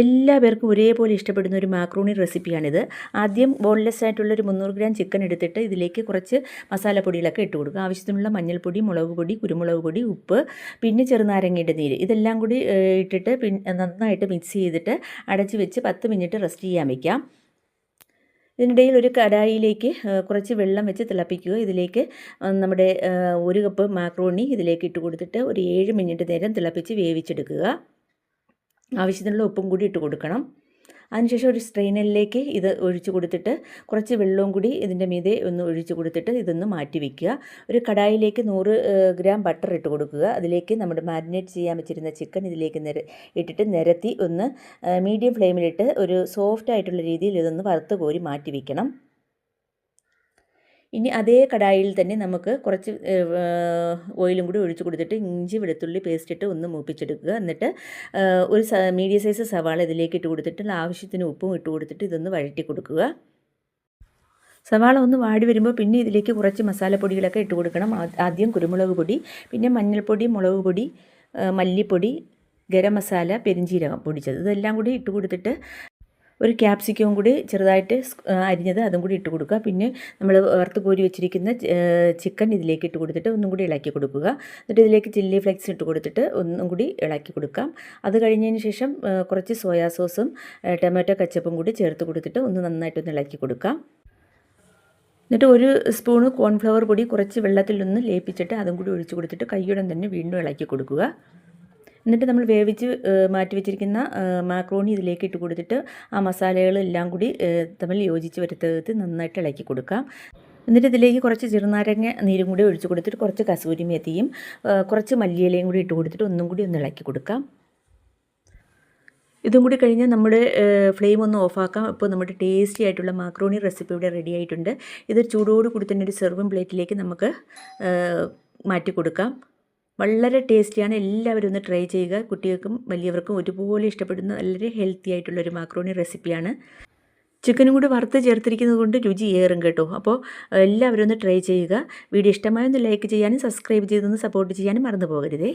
എല്ലാ പേർക്കും ഒരേപോലെ ഇഷ്ടപ്പെടുന്ന ഒരു മാക്രോണി റെസിപ്പിയാണിത്. ആദ്യം ബോൺലെസ് ആയിട്ടുള്ള ഒരു മുന്നൂറ് ഗ്രാം ചിക്കൻ എടുത്തിട്ട് ഇതിലേക്ക് കുറച്ച് മസാലപ്പൊടികളൊക്കെ ഇട്ട് കൊടുക്കുക. ആവശ്യത്തിനുള്ള മഞ്ഞൾപ്പൊടി മുളക് പൊടി കുരുമുളക് പൊടി ഉപ്പ് പിന്നെ ചെറുനാരങ്ങയുടെ നീര്. ഇതെല്ലാം കൂടി ഇട്ടിട്ട് നന്നായിട്ട് മിക്സ് ചെയ്തിട്ട് അടച്ച് വെച്ച് പത്ത് മിനിറ്റ് റെസ്റ്റ് ചെയ്യാൻ വയ്ക്കാം ഇതിനിടയിൽ ഒരു കടായിലേക്ക് കുറച്ച് വെള്ളം വെച്ച് തിളപ്പിക്കുക. ഇതിലേക്ക് നമ്മുടെ ഒരു കപ്പ് മാക്രോണി ഇതിലേക്ക് ഇട്ട് കൊടുത്തിട്ട് ഒരു ഏഴ് മിനിറ്റ് നേരം തിളപ്പിച്ച് വേവിച്ചെടുക്കുക. ആവശ്യത്തിനുള്ള ഉപ്പും കൂടി ഇട്ട് കൊടുക്കണം. അതിനുശേഷം ഒരു സ്ട്രെയിനറിലേക്ക് ഇത് ഒഴിച്ചു കൊടുത്തിട്ട് കുറച്ച് വെള്ളവും കൂടി ഇതിന്റെ മീതെ ഒന്ന് ഒഴിച്ചു കൊടുത്തിട്ട് ഇതൊന്ന് മാറ്റി വയ്ക്കുക ഒരു കടായിലേക്ക് നൂറ് ഗ്രാം ബട്ടർ ഇട്ട് കൊടുക്കുക. അതിലേക്ക് നമ്മുടെ മാരിനേറ്റ് ചെയ്യാൻ വെച്ചിരുന്ന ചിക്കൻ ഇതിലേക്ക് നിര ഇട്ടിട്ട് നിരത്തി ഒന്ന് മീഡിയം ഫ്ലെയിമിലിട്ട് ഒരു സോഫ്റ്റ് ആയിട്ടുള്ള രീതിയിൽ ഇതൊന്ന് വറുത്ത് കോരി മാറ്റി വയ്ക്കണം ഇനി അതേ കടായിൽ തന്നെ നമുക്ക് കുറച്ച് ഓയിലും കൂടി ഒഴിച്ച് കൊടുത്തിട്ട് ഇഞ്ചി വെളുത്തുള്ളി പേസ്റ്റ് ഇട്ട് ഒന്ന് മൂപ്പിച്ചെടുക്കുക. എന്നിട്ട് ഒരു മീഡിയം സൈസ് സവാള ഇതിലേക്ക് ഇട്ട് കൊടുത്തിട്ട് ആവശ്യത്തിന് ഉപ്പും ഇട്ട് കൊടുത്തിട്ട് ഇതൊന്ന് വഴറ്റി കൊടുക്കുക. സവാള ഒന്ന് വാടി വരുമ്പോൾ പിന്നെ ഇതിലേക്ക് കുറച്ച് മസാലപ്പൊടികളൊക്കെ ഇട്ട് കൊടുക്കണം. ആദ്യം കുരുമുളക് പൊടി പിന്നെ മഞ്ഞൾപ്പൊടി മുളക് പൊടി മല്ലിപ്പൊടി ഗരം മസാല പെരിഞ്ചീരകം പൊടിച്ചത്. ഇതെല്ലാം കൂടി ഇട്ട് കൊടുത്തിട്ട് ഒരു ക്യാപ്സിക്കവും കൂടി ചെറുതായിട്ട് അരിഞ്ഞത് അതും കൂടി ഇട്ട് കൊടുക്കുക. പിന്നെ നമ്മൾ വറുത്ത് കോരി വെച്ചിരിക്കുന്ന ചിക്കൻ ഇതിലേക്ക് ഇട്ട് കൊടുത്തിട്ട് ഒന്നും കൂടി ഇളക്കി കൊടുക്കുക. എന്നിട്ട് ഇതിലേക്ക് ചില്ലി ഫ്ലെക്സ് ഇട്ട് കൊടുത്തിട്ട് ഒന്നും കൂടി ഇളക്കി കൊടുക്കാം. അത് കഴിഞ്ഞതിന് ശേഷം കുറച്ച് സോയാ സോസും ടൊമാറ്റോ കച്ചപ്പും കൂടി ചേർത്ത് കൊടുത്തിട്ട് ഒന്ന് നന്നായിട്ടൊന്ന് ഇളക്കി കൊടുക്കാം. എന്നിട്ട് ഒരു സ്പൂണ് കോൺഫ്ലവർ പൊടി കുറച്ച് വെള്ളത്തിലൊന്ന് ലയിപ്പിച്ചിട്ട് അതും കൂടി ഒഴിച്ച് കൊടുത്തിട്ട് കൈയോടെ തന്നെ വീണ്ടും ഇളക്കി കൊടുക്കുക. എന്നിട്ട് നമ്മൾ വേവിച്ച് മാറ്റി വെച്ചിരിക്കുന്ന മാക്രോണി ഇതിലേക്ക് ഇട്ട് കൊടുത്തിട്ട് ആ മസാലകളെല്ലാം കൂടി തമ്മിൽ യോജിച്ച് വരുത്തത് നന്നായിട്ട് ഇളക്കി കൊടുക്കാം. എന്നിട്ട് ഇതിലേക്ക് കുറച്ച് ചെറുനാരങ്ങ നീരും കൂടി ഒഴിച്ചു കൊടുത്തിട്ട് കുറച്ച് കസൂരി മേത്തിയും കുറച്ച് മല്ലിയിലയും കൂടി ഇട്ട് കൊടുത്തിട്ട് ഒന്നും കൂടി ഒന്ന് ഇളക്കി കൊടുക്കാം. ഇതും കൂടി കഴിഞ്ഞാൽ നമ്മുടെ ഫ്ലെയിം ഒന്ന് ഓഫാക്കാം. അപ്പോൾ നമ്മുടെ ടേസ്റ്റി ആയിട്ടുള്ള മാക്രോണി റെസിപ്പി ഇവിടെ റെഡി ആയിട്ടുണ്ട്. ഇത് ചൂടോട് കൂടി തന്നെ ഒരു സെർവും പ്ലേറ്റിലേക്ക് നമുക്ക് മാറ്റി കൊടുക്കാം. വളരെ ടേസ്റ്റിയാണ്. എല്ലാവരും ഒന്ന് ട്രൈ ചെയ്യുക. കുട്ടികൾക്കും വലിയവർക്കും ഒരുപോലെ ഇഷ്ടപ്പെടുന്ന വളരെ ഹെൽത്തി ആയിട്ടുള്ള ഒരു മാക്രോണി റെസിപ്പിയാണ്. ചിക്കനും കൂടി വറുത്ത് ചേർത്തിരിക്കുന്നത് കൊണ്ട് രുചി ഏറും കേട്ടോ. അപ്പോൾ എല്ലാവരും ഒന്ന് ട്രൈ ചെയ്യുക. വീഡിയോ ഇഷ്ടമായൊന്ന് ലൈക്ക് ചെയ്യാനും സബ്സ്ക്രൈബ് ചെയ്തൊന്ന് സപ്പോർട്ട് ചെയ്യാനും മറന്നു പോകരുതേ.